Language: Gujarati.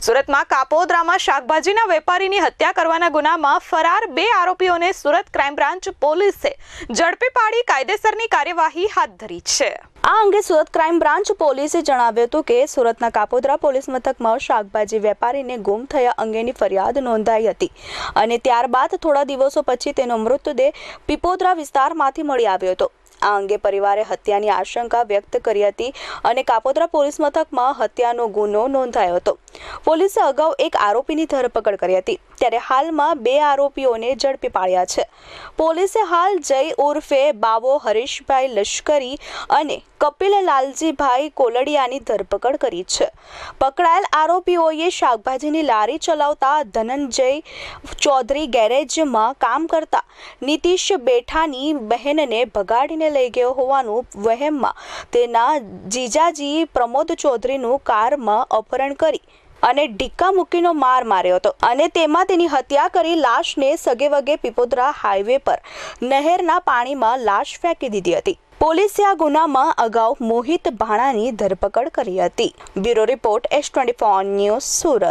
સુરતમાં કાપોદ્રામાં શાકભાજીના વેપારીની હત્યા કરવાના ગુનામાં ફરાર બે આરોપીઓને સુરત ક્રાઇમ બ્રાન્ચ પોલીસે ઝડપી પાડી કાયદેસરની કાર્યવાહી હાથ ધરી છે. આ અંગે સુરત ક્રાઇમ બ્રાન્ચ પોલીસે જણાવ્યું હતું કે સુરતના કાપોદ્રા પોલીસ મથકમાં શાકભાજી વેપારીને ગુમ થયા અંગેની ફરિયાદ નોંધાઈ હતી અને ત્યારબાદ થોડા દિવસો પછી તેનો મૃતદેહ પીપોદરા વિસ્તારમાંથી મળી આવ્યો હતો. આ અંગે પરિવારે હત્યાની આશંકા વ્યક્ત કરી હતી અને કાપોદ્રા પોલીસ મથકમાં હત્યાનો ગુનો નોંધાયો હતો. પોલીસે અગાઉ એક આરોપીની ધરપકડ કરી હતી. ત્યારે હાલમાં બે આરોપીઓને ઝડપી પાડ્યા છે. પોલીસે હાલ જય ઉર્ફે બાવો હરીશભાઈ લશ્કરી અને કપિલ લાલજીભાઈ કોલડિયાની ધરપકડ કરી છે. પકડાયેલ આરોપીઓએ શાકભાજીની લારી ચલાવતા ધનંજય ચૌધરી ગેરેજમાં કામ કરતા નીતિશ બેઠાની બહેનને ભગાડીને લઈ ગયો હોવાનું વહેમમાં તેના જીજાજી પ્રમોદ ચૌધરીનું કારમાં અપહરણ કરી અને ઢીક્કા મૂકીનો માર માર્યો હતો અને તેમાં તેની હત્યા કરી લાશને સગેવગે પીપોદરા હાઈવે પર નહેરના પાણીમાં લાશ ફેંકી દીધી હતી. પોલીસે આ ગુનામાં અગાઉ મોહિત ભાણાની ધરપકડ કરી હતી. Bureau report S twenty news Surat.